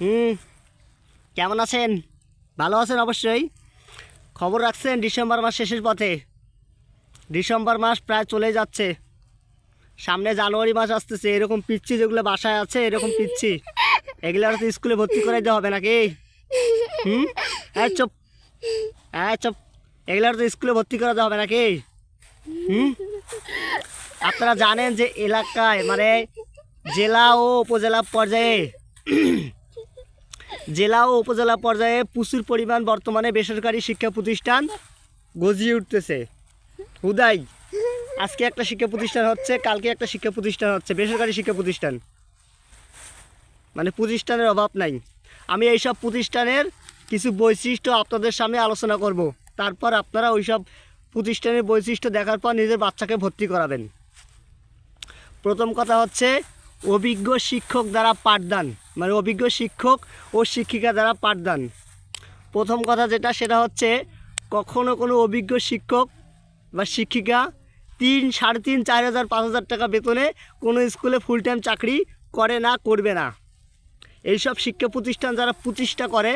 হুম। কেমন আছেন? ভালো আছেন অবশ্যই। খবর রাখছেন ডিসেম্বর মাস শেষের পথে। ডিসেম্বর মাস প্রায় চলে যাচ্ছে। সামনে জানুয়ারি মাস আসতেছে, এরকম পিচ্ছি যেগুলো বাসায় আছে, এরকম পিচ্ছি। এগুলো আর তো স্কুলে ভর্তি করে দিতে হবে নাকি? হুম? হ্যাঁ চুপ। হ্যাঁ চুপ। এগুলো তো স্কুলে ভর্তি করাতে হবে নাকি? হুম? আপনারা জানেন যে এলাকায় মানে জেলা ও উপজেলা পর্যায়ে জেলা ও উপজেলা পর্যায়ে প্রচুর পরিমাণ বর্তমানে বেসরকারি শিক্ষা প্রতিষ্ঠান গজিয়ে উঠতেছে। হুদাই, আজকে একটা শিক্ষা প্রতিষ্ঠান হচ্ছে, কালকে একটা শিক্ষা প্রতিষ্ঠান হচ্ছে, বেসরকারি শিক্ষা প্রতিষ্ঠান। মানে প্রতিষ্ঠানের অভাব নাই। আমি এইসব প্রতিষ্ঠানের কিছু বৈশিষ্ট্য আপনাদের সামনে আলোচনা করব। তারপর আপনারা ওইসব প্রতিষ্ঠানের বৈশিষ্ট্য দেখার পর নিজের বাচ্চাকে ভর্তি করাবেন। প্রথম কথা হচ্ছে অভিজ্ঞ শিক্ষক দ্বারা পাঠদান মানে অভিজ্ঞ শিক্ষক ও শিক্ষিকা দ্বারা পাঠদান। প্রথম কথা যেটা, সেটা হচ্ছে কখনো কোনো অভিজ্ঞ শিক্ষক বা শিক্ষিকা তিন, সাড়ে তিন, চার হাজার, পাঁচ হাজার টাকা বেতনে কোনো স্কুলে ফুল টাইম চাকরি করে না, করবে না। এইসব শিক্ষা প্রতিষ্ঠান যারা প্রতিষ্ঠা করে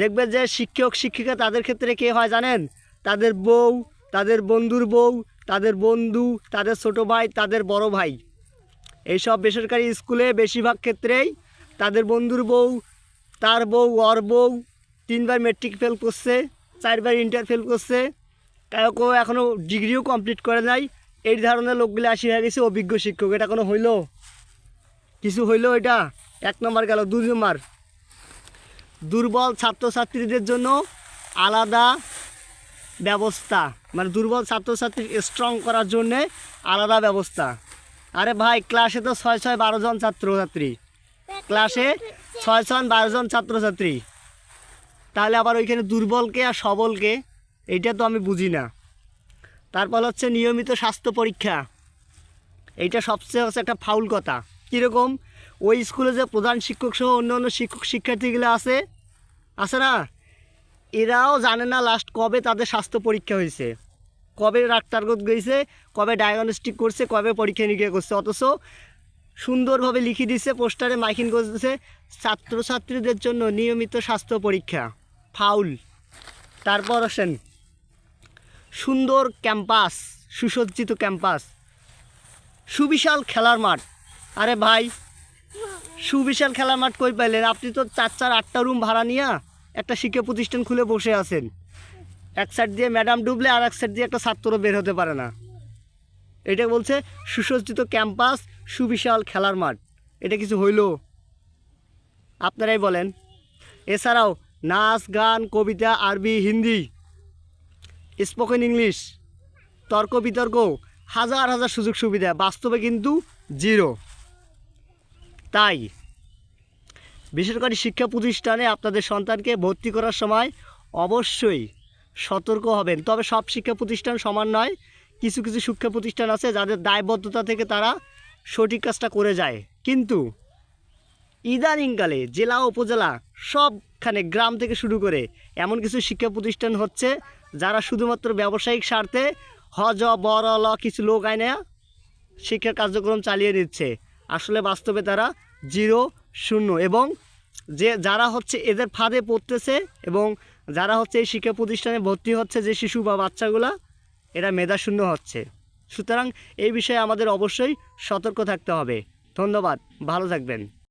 দেখবে যে শিক্ষক, শিক্ষিকা তাদের ক্ষেত্রে কে হয় জানেন? তাদের বউ তাদের বন্ধুর বউ, তাদের বন্ধু, তাদের ছোট ভাই, তাদের বড় ভাই। এইসব বেসরকারি স্কুলে বেশিরভাগ ক্ষেত্রেই তাদের বন্ধুর বউ, তার বউ, ওর বউ তিনবার মেট্রিক ফেল করছে, চারবার ইন্টার ফেল করছে। কেউ কেউ এখনও ডিগ্রিও কমপ্লিট করে নাই। এই ধরনের লোকগুলো আসি হয়ে গেছে অভিজ্ঞ শিক্ষক। এটা কোনো হইল? কিছু হইল এটা? এক নম্বর গেল, দুই নম্বর। দুর্বল ছাত্রছাত্রীদের জন্য আলাদা ব্যবস্থা মানে দুর্বল ছাত্রছাত্রী স্ট্রং করার জন্যে আলাদা ব্যবস্থা। আরে ভাই ক্লাসে তো ছয় ছয় বারো জন ছাত্রছাত্রী। ক্লাসে ছয় ছয় বারো জন ছাত্রছাত্রী। তাহলে আবার ওইখানে দুর্বলকে আর সবলকে, এইটা তো আমি বুঝি না। তারপর হচ্ছে নিয়মিত স্বাস্থ্য পরীক্ষা। এইটা সবচেয়ে হচ্ছে একটা ফাউল কথা। কীরকম? ওই স্কুলে যে প্রধান শিক্ষক সহ অন্য অন্য শিক্ষক শিক্ষার্থীগুলো আছে আছে না? এরাও জানে না লাস্ট কবে তাদের স্বাস্থ্য পরীক্ষা হয়েছে। কবে ডাক্তার গেছে, কবে ডায়াগনস্টিক করছে, কবে পরীক্ষা নিরীক্ষা করছে। অথচ সুন্দরভাবে লিখে দিচ্ছে পোস্টারে মাইকিং করতেছে, ছাত্রছাত্রীদের জন্য নিয়মিত স্বাস্থ্য পরীক্ষা। ফাউল। তারপর আসেন, সুন্দর ক্যাম্পাস, সুসজ্জিত ক্যাম্পাস। সুবিশাল খেলার মাঠ। আরে ভাই, সুবিশাল খেলার মাঠ কই পাইলেন? আপনি তো চার চার আটটা রুম ভাড়া নিয়ে একটা শিক্ষা প্রতিষ্ঠান খুলে বসে আছেন। এক সাইড দিয়ে ম্যাডাম ডুবলে আর এক সাইড দিয়ে একটা ছাত্র বের হতে পারে না। এটা বলছে সুসজ্জিত ক্যাম্পাস, সুবিশাল খেলার মাঠ। এটা কিছু হইল? আপনারাই বলেন। এছাড়াও নাচ, গান, কবিতা, আরবি, হিন্দি স্পোকেন ইংলিশ তর্ক বিতর্ক, হাজার হাজার সুযোগ সুবিধা, বাস্তবে কিন্তু জিরো তাই বেসরকারি শিক্ষা প্রতিষ্ঠানে আপনাদের সন্তানকে ভর্তি করার সময় অবশ্যই সতর্ক হবেন। তবে সব শিক্ষা প্রতিষ্ঠান সমান নয়, কিছু কিছু শিক্ষা প্রতিষ্ঠান আছে যাদের দায়বদ্ধতা থেকে তারা সঠিক কাজটা করে যায়। কিন্তু ইদানিংকালে জেলা, উপজেলা সবখানে গ্রাম থেকে শুরু করে এমন কিছু শিক্ষা প্রতিষ্ঠান হচ্ছে যারা শুধুমাত্র ব্যবসায়িক স্বার্থে হজ, বর, ল কিছু লোক আইনে শিক্ষা কার্যক্রম চালিয়ে নিচ্ছে। আসলে বাস্তবে তারা জিরো শূন্য এবং যে যারা হচ্ছে এদের ফাঁদে পড়তেছে এবং যারা হচ্ছে এই শিক্ষা প্রতিষ্ঠানে ভর্তি হচ্ছে যে শিশু বা বাচ্চাগুলা, এরা মেধাশূন্য হচ্ছে। সুতরাং এই বিষয়ে আমাদের অবশ্যই সতর্ক থাকতে হবে। ধন্যবাদ। ভালো থাকবেন।